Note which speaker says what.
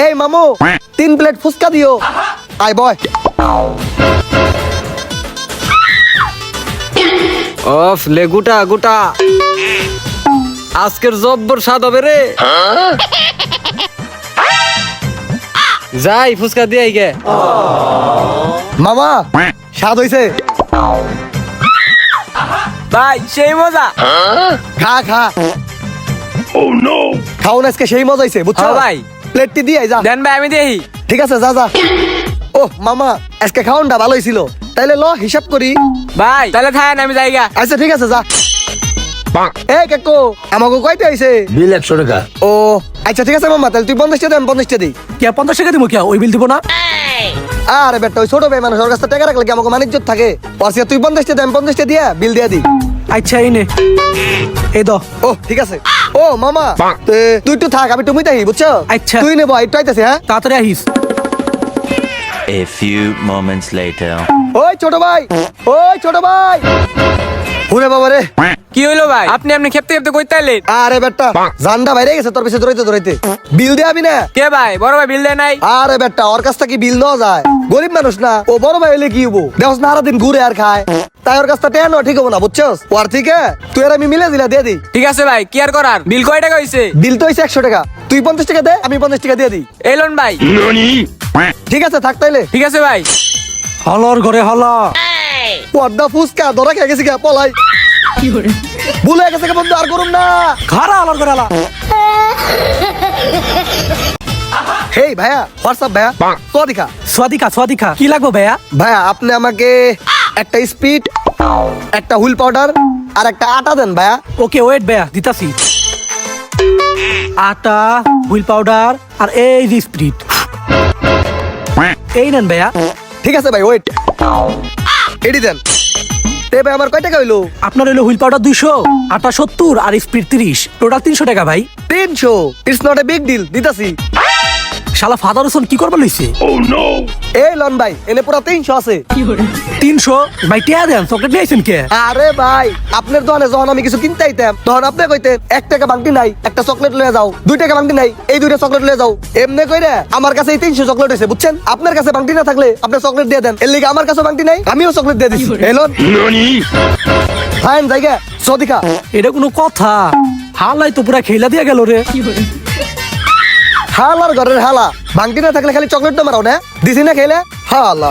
Speaker 1: এই মামু তিন প্লেট ফুচকা দিও। আয় বয়।
Speaker 2: অফ লে গুটা। গুটা আজকের জব্বর স্বাদ হবে রে। যাই ফুচকা দিয়ে গে
Speaker 1: মামা স্বাদ হইছে।
Speaker 3: ভাই সেই মজা।
Speaker 1: খা খা। খাও না আজকে সেই মজা হইছে বুঝছ?
Speaker 3: হ্যাঁ ভাই।
Speaker 1: প্লেটটি দিয়ে যা।
Speaker 3: দেন ভাই আমি দেখি
Speaker 1: ঠিক আছে যা যা। ও মামা আজকে খাওনটা ভালো হয়েছিল তাইলে ল হিসাব করি।
Speaker 3: ভাই তাহলে থাকেন আমি যাইগা
Speaker 1: আচ্ছা ঠিক আছে যা। এ কাকু আমাকে কয়টা হয়েছে
Speaker 4: বিল একশো টাকা।
Speaker 1: ও আচ্ছা ঠিক আছে মামা তাহলে তুই পঞ্চাশটা দে আমি পঞ্চাশটা দিই।
Speaker 5: কে পঞ্চাশ টাকা দিব কে? ওই বিল দিব না?
Speaker 1: আরে বেটা ওই ছোট ভাই মানুষ ওর কাছে টাকা রাখলে কি আমাকে মানিজ্য থাকে? পয়সা তুই পঞ্চাশটা দে আমি পঞ্চাশটা দিয়া বিল দিয়ে দিই।
Speaker 5: আচ্ছা এই নে। এই দ।
Speaker 1: ও ঠিক আছে। ও মামা। তুই একটু থাক আমি তুমি তাই বুঝছ?
Speaker 5: আচ্ছা।
Speaker 1: তুই নেব একটু আইতেছে হ্যাঁ?
Speaker 5: তাড়াতাড়ি আহিস।
Speaker 6: A few moments later.
Speaker 1: ওই ছোট ভাই ওই ছোট ভাই। ওরে বাবা রে।
Speaker 3: কি হইল ভাই? আপনি আপনি খেপতে খেপতে কইতে আইলেন।
Speaker 1: আরে বেটা জান্ডা বাইরে গেছে তোর পিছে দৌড়াইতে দৌড়াইতে। বিল দিয়ে আবি না?
Speaker 3: কে ভাই? বড় ভাই বিল দেয় নাই?
Speaker 1: আরে বেটা ওর কাছ থেকে বিল নেওয়া যায়। গরিব মানুষ না ও বড় ভাই হলে কি হব দেখছ না সারাদিন ঘুরে আর খায়। তাই ওর কাছ থেকে টেন ঠিক হব না বুঝছস? ওর থেকে তুই আর আমি মিলে দিলা দিয়ে দিই
Speaker 3: ঠিক আছে ভাই কি আর করার? বিল কয় টাকা হইছে?
Speaker 1: বিল তো হয়েছে একশো টাকা। তুই পঞ্চাশ টাকা দে আমি পঞ্চাশ টাকা দিয়ে দিই
Speaker 3: এলন ভাই।
Speaker 1: ঠিক আছে থাক তাইলে।
Speaker 3: ঠিক আছে ভাই।
Speaker 5: হলর ঘরে হলা।
Speaker 1: পর্দা ফুসকা ধরা খেয়ে গেছি গা, পলাই। ভুলে গেছে বন্ধু? আর করুন না।
Speaker 5: খারা হলর ঘরে হলা।
Speaker 1: হেই ভাইয়া হোয়াটসঅ্যাপ ভাইয়া? তো দেখা
Speaker 5: স্বাদিকা স্বাদিকা কি লাগবে ভাইয়া?
Speaker 1: ভাইয়া আপনি আমাকে একটা স্পিড একটা হুইল পাউডার আর একটা আটা দেন ভাইয়া।
Speaker 5: ওকে ওয়েট ভাইয়া দিতাছি। আটা হুইল পাউডার আর এই যে স্প্রিট এই নেন ভাইয়া।
Speaker 1: ঠিক আছে ভাই ওয়েট। এডি দেন। তে ভাই আমার কয় টাকা হইল?
Speaker 5: আপনার হইল হুইল পাউডার দুইশো আটা সত্তর আর স্পিড তিরিশ। টোটাল তিনশো টাকা ভাই।
Speaker 1: তিনশো। It's not a big deal দিতাছি।
Speaker 5: শালা ফাদার হোসেন কি করবার লইছে?
Speaker 1: এই লন ভাই এনে পুরো তিনশো আছে।
Speaker 5: তিনশো? ভাই টিয়া দেন চকলেট নিয়েছেন কে?
Speaker 1: আরে ভাই আপনার দোকানে যখন আমি কিছু কিনতে আইতাম তখন আপনি কইতেন এক টাকা বাংটি নাই একটা চকলেট লয়ে যাও দুই টাকা বাংটি নাই এই দুইটা চকলেট লয়ে যাও। এমনি কইরে আমার কাছে এই তিনশো চকলেট হয়েছে বুঝছেন? আপনার কাছে বাংটি না থাকলে আপনি চকলেট দিয়ে দেন। এর লিগে আমার কাছে বাংটি নাই আমিও চকলেট দিয়ে দিছি। এলন ফাইন জায়গা। সদিকা।
Speaker 5: এটা কোনো কথা। হালাই তো পুরা খেলা দিয়া গেল রে।
Speaker 1: হালার ঘরের হালা। বাংটি না থাকলে খালি চকলেট তো মারাও না। দিছি না খেলে? হালা।